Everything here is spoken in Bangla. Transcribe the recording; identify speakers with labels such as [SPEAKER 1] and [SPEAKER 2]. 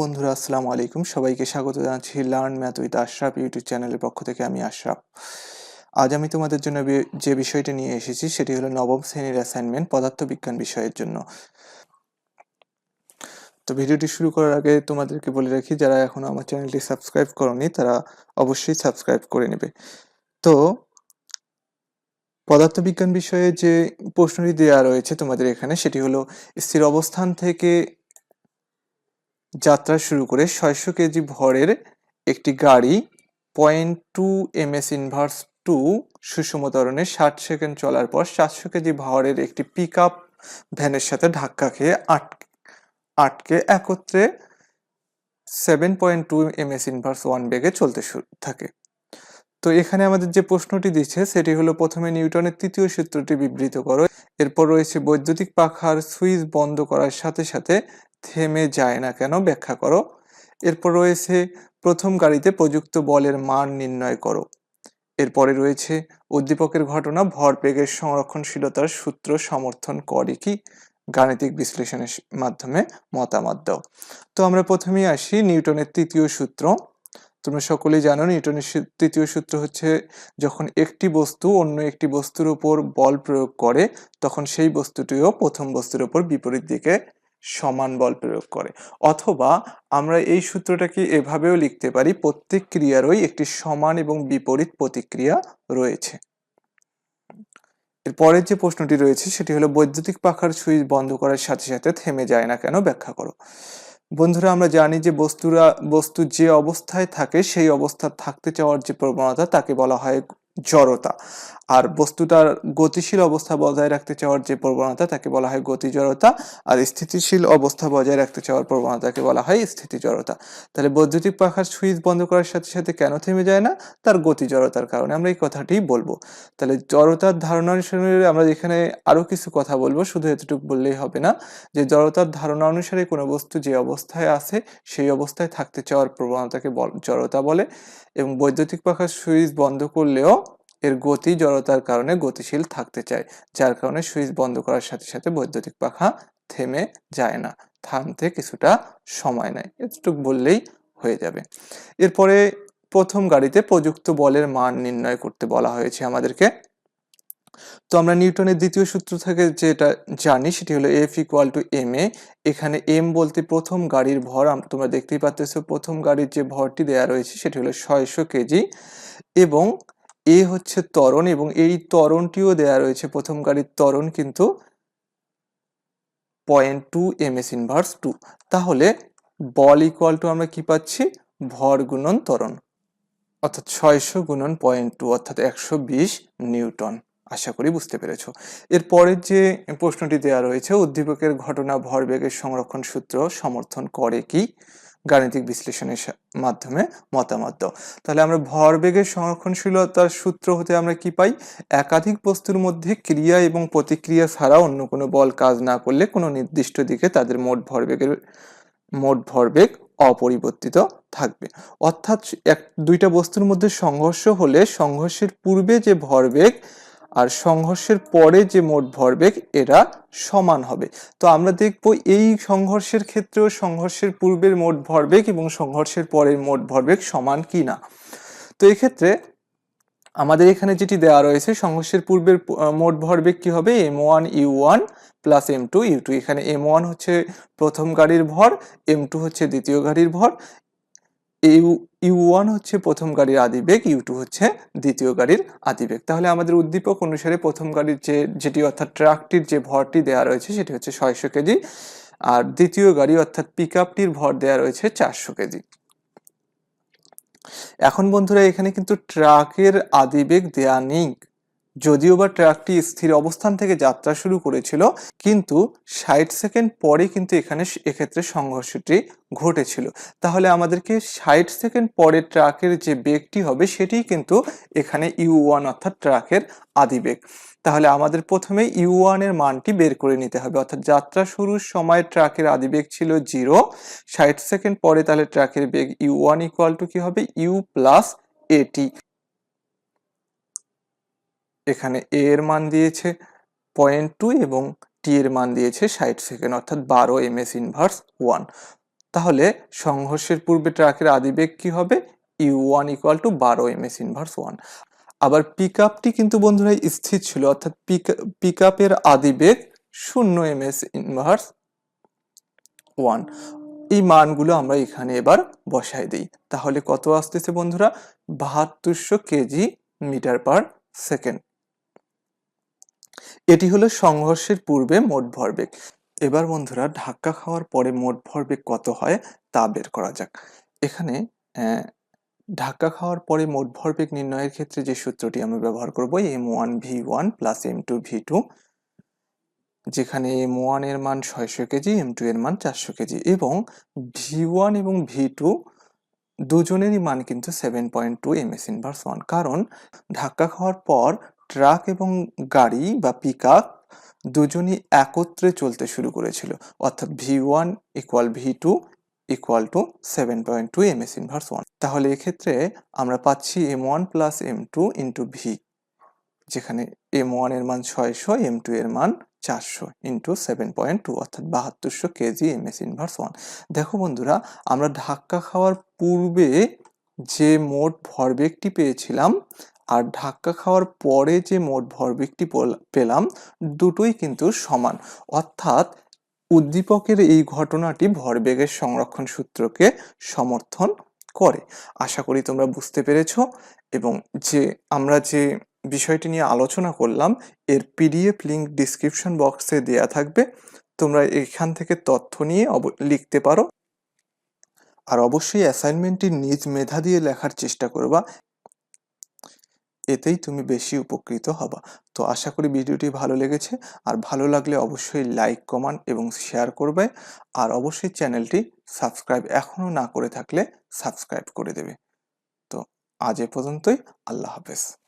[SPEAKER 1] বন্ধুরা, আসসালামু আলাইকুম। সবাইকে স্বাগত জানাচ্ছি learn math with Ashraf YouTube চ্যানেলের পক্ষ থেকে আমি আশরাফ আজ আমি তোমাদের জন্য যে বিষয়টি নিয়ে এসেছি, সেটি হলো নবম শ্রেণির অ্যাসাইনমেন্ট পদার্থবিজ্ঞান বিষয়ের জন্য। তো ভিডিওটি শুরু করার আগে তোমাদেরকে বলে রাখি, যারা এখনও আমার চ্যানেলটি সাবস্ক্রাইব করনি, তারা অবশ্যই সাবস্ক্রাইব করে নেবে। তো পদার্থবিজ্ঞান বিষয়ে যে প্রশ্নটি দেওয়া রয়েছে তোমাদের এখানে, সেটি হলো স্থির অবস্থান থেকে যাত্রা শুরু করে ছয়শো কেজি ভরের একটি গাড়ি point two m s inverse two সুষম ত্বরণে ষাট সেকেন্ড চলার পর সাতশো কেজি ভরের একটি পিক আপ ভ্যানের সাথে ধাক্কা খেয়ে আট, আটকে একত্রে seven point two m s inverse one বেগে চলতে থাকে। তো এখানে আমাদের যে প্রশ্নটি দিচ্ছে সেটি হলো প্রথমে নিউটনের তৃতীয় সূত্রটি বিবৃত করো। এরপর রয়েছে বৈদ্যুতিক পাখার সুইচ বন্ধ করার সাথে সাথে থেমে যায় না কেন ব্যাখ্যা করো। এরপর রয়েছে, প্রথম গাড়িতে প্রযুক্ত বলের মান নির্ণয় করো। এরপরে রয়েছে, উদ্দীপকের ঘটনা ভরবেগের সংরক্ষণশীলতার সূত্র সমর্থন করে কি? গাণিতিক বিশ্লেষণের মাধ্যমে মতামত দাও। তো আমরা প্রথমেই আসি নিউটনের তৃতীয় সূত্র। তোমরা সকলেই জানো নিউটনের তৃতীয় সূত্র হচ্ছে, যখন একটি বস্তু অন্য একটি বস্তুর উপর বল প্রয়োগ করে, তখন সেই বস্তুটিও প্রথম বস্তুর উপর বিপরীত দিকে সমান বল প্রয়োগ করে। অথবা আমরা এই সূত্রটাকে এভাবেও লিখতে পারি, প্রত্যেক ক্রিয়ারই একটি সমান এবং বিপরীত প্রতিক্রিয়া রয়েছে। এর পরের যে প্রশ্নটি রয়েছে, সেটি হলো, বৈদ্যুতিক পাখার সুইচ বন্ধ করার সাথে সাথে থেমে যায় না কেন ব্যাখ্যা করো। বন্ধুরা, আমরা জানি যে বস্তুরা, বস্তু যে অবস্থায় থাকে, সেই অবস্থা থাকতে চাওয়ার যে প্রবণতা, তাকে বলা হয় জড়তা। আর বস্তুটার গতিশীল অবস্থা বজায় রাখতে চাওয়ার যে প্রবণতা, তাকে বলা হয় গতি জড়তা আর স্থিতিশীল অবস্থা বজায় রাখতে চাওয়ার প্রবণতাকে বলা হয় স্থিতি জড়তা তাহলে বৈদ্যুতিক পাখার সুইচ বন্ধ করার সাথে সাথে কেন থেমে যায় না? তার গতি জড়তার কারণে আমরা এই কথাটি বলব। তাহলে জড়তার ধারণা অনুসারে আমরা এখানে আরও কিছু কথা বলব, শুধু এতটুকু বললেই হবে না। যে জড়তার ধারণা অনুসারে কোনো বস্তু যে অবস্থায় আছে, সেই অবস্থায় থাকতে চাওয়ার প্রবণতাকে জড়তা বলে। এবং বৈদ্যুতিক পাখার সুইচ বন্ধ করলেও এর গতি জড়তার কারণে গতিশীল থাকতে চায়, যার কারণে সুইচ বন্ধ করার সাথে সাথে বৈদ্যুতিক পাখা থেমে যায় না, থামতে কিছুটা সময় নেয়, এতটুকু বললেই হয়ে যাবে। এরপরে প্রথম গাড়িতে প্রযুক্ত বলের মান নির্ণয় করতে বলা হয়েছে আমাদেরকে। তো আমরা নিউটনের দ্বিতীয় সূত্র থেকে যেটা জানি সেটি হলো F equal to m a এখানে এম বলতে প্রথম গাড়ির ভর তোমরা দেখতেই পাচ্ছ প্রথম গাড়ির যে ভরটি দেয়া রয়েছে সেটি হলো ছয়শো কেজি এবং এ হচ্ছে ত্বরণ এবং এই ত্বরণটিও দেয়া রয়েছে। প্রথম গাড়ির ত্বরণ কিন্তু point two m s inverse two তাহলে বল ইকুয়াল টু আমরা কি পাচ্ছি? ভর গুণন ত্বরণ, অর্থাৎ ছয়শো গুণন পয়েন্ট টু অর্থাৎ একশো বিশ নিউটন। আশা করি বুঝতে পেরেছ। এর পরের যে প্রশ্নটি দেওয়া রয়েছে, উদ্দীপকের ঘটনা ভরবেগের সংরক্ষণ সূত্র সমর্থন করে কি? গাণিতিক বিশ্লেষণের মাধ্যমে মতামত দাও। তাহলে আমরা ভরবেগের সংরক্ষণশীলতার সূত্র হতে আমরা কি পাই? একাধিক বস্তুর মধ্যে ক্রিয়া এবং প্রতিক্রিয়া ছাড়া অন্য কোনো বল কাজ না করলে কোনো নির্দিষ্ট দিকে তাদের মোট ভরবেগের, মোট ভরবেগ অপরিবর্তিত থাকবে। অর্থাৎ এক, দুইটা বস্তুর মধ্যে সংঘর্ষ হলে সংঘর্ষের পূর্বে যে ভরবেগ আর সংঘর্ষের পরে যে মোট ভরবেগ, এরা সমান হবে। তো আমরা দেখব এই সংঘর্ষের ক্ষেত্রেও সংঘর্ষের পূর্বের মোট ভরবেগ এবং সংঘর্ষের পরের মোট ভরবেগ সমান কি না তো এক্ষেত্রে আমাদের এখানে যেটি দেওয়া রয়েছে, সংঘর্ষের পূর্বের মোট ভরবেগ কি হবে? M one, u one plus m two, u two. এখানে এম ওয়ান হচ্ছে প্রথম গাড়ির ভর, এম টু হচ্ছে দ্বিতীয় গাড়ির ভর। ইউ ইউ ওয়ান হচ্ছে প্রথম গাড়ির আদিবেগ, ইউ টু হচ্ছে দ্বিতীয় গাড়ির আদিবেগ। তাহলে আমাদের উদ্দীপক অনুসারে প্রথম গাড়ির যে, যেটি অর্থাৎ ট্রাকটির যে ভরটি দেওয়া রয়েছে সেটি হচ্ছে ছয়শো কেজি, আর দ্বিতীয় গাড়ি অর্থাৎ পিক আপটির ভর দেওয়া রয়েছে চারশো কেজি। এখন বন্ধুরা, এখানে কিন্তু ট্রাকের আদিবেগ দেয়া নেই। যদিও বা ট্রাকটি স্থির অবস্থান থেকে যাত্রা শুরু করেছিল, কিন্তু ষাট সেকেন্ড পরে কিন্তু এখানে এক্ষেত্রে সংঘর্ষটি ঘটেছিল। তাহলে আমাদেরকে ষাট সেকেন্ড পরে ট্রাকের যে বেগটি হবে সেটি কিন্তু এখানে ইউ ওয়ান অর্থাৎ ট্রাকের আদিবেগ তাহলে আমাদের প্রথমে ইউ ওয়ানের মানটি বের করে নিতে হবে। অর্থাৎ যাত্রা শুরুর সময় ট্রাকের আদিবেগ ছিল জিরো, ষাট সেকেন্ড পরে তাহলে ট্রাকের বেগ ইউ ওয়ান ইকুয়াল টু কি হবে? ইউ প্লাস এটি। এখানে এ এর মান দিয়েছে পয়েন্ট টু এবং টি এর মান দিয়েছে ষাট সেকেন্ড অর্থাৎ বারো এম এস ইনভার্স ওয়ান তাহলে সংঘর্ষের পূর্বে ট্রাকের আদিবেগ কি হবে? ইউ ওয়ান ইকুয়াল টু বারো এম এস ইনভার্স ওয়ান আবার পিক আপটি কিন্তু বন্ধুরা স্থির ছিল, অর্থাৎ পিক আপের আদিবেগ শূন্য এম এস ইনভার্স ওয়ান এই মানগুলো আমরা এখানে এবার বসাই দিই। তাহলে কত আসতেছে বন্ধুরা? বাহাত্তরশো কেজি মিটার পার সেকেন্ড এটি হলো সংঘর্ষের পূর্বে মোট ভরবেগ। এবার বন্ধুরা, ধাক্কা খাওয়ার পরে মোট ভরবেগ কত হয় তা বের করা যাক। এখানে ধাক্কা খাওয়ার পরে মোট ভরবেগ নির্ণয়ের ক্ষেত্রে যে সূত্রটি আমরা ব্যবহার করব, m one v one plus m two v two, যেখানে এম ওয়ানের মান ছয়শো কেজি, এম টু এর মান চারশো কেজি এবং ভি ওয়ান এবং ভি টু দুজনেরই মান কিন্তু seven point two m s inverse one. কারণ ধাক্কা খাওয়ার পর ট্রাক এবং গাড়ি বা পিক আপ দুজনই একত্রে চলতে শুরু করেছিল। অর্থাৎ v one equal v two equal to seven point two m s inverse one তাহলে এক্ষেত্রে আমরা পাচ্ছি m one plus m two into v যেখানে এম ওয়ানের মান ছয়শো এম টু এর মান চারশো ইন্টু সেভেন পয়েন্ট টু অর্থাৎ বাহাত্তরশো KG m s inverse one দেখো বন্ধুরা, আমরা ধাক্কা খাওয়ার পূর্বে যে মোট ভরবেগটি পেয়েছিলাম আর ধাক্কা খাওয়ার পরে যে মোট ভরবেগটি পেলাম, দুটোই কিন্তু সমান। অর্থাৎ উদ্দীপকের এই ঘটনাটি ভরবেগের সংরক্ষণ সূত্রকে সমর্থন করে। আশা করি তোমরা বুঝতে পেরেছ এবং যে আমরা যে বিষয়টি নিয়ে আলোচনা করলাম, এর পিডিএফ লিঙ্ক ডিসক্রিপশন বক্সে দেয়া থাকবে। তোমরা এখান থেকে তথ্য নিয়ে লিখতে পারো। আর অবশ্যই অ্যাসাইনমেন্টটি নিজ মেধা দিয়ে লেখার চেষ্টা করবা। এতেই তুমি বেশি উপকৃত হবা। তো আশা করি ভিডিওটি ভালো লেগেছে। আর ভালো লাগলে অবশ্যই লাইক কমেন্ট এবং শেয়ার করবে। আর অবশ্যই চ্যানেলটি সাবস্ক্রাইব এখনও না করে থাকলে সাবস্ক্রাইব করে দেবে। তো আজ এ পর্যন্তই। আল্লাহ হাফেজ।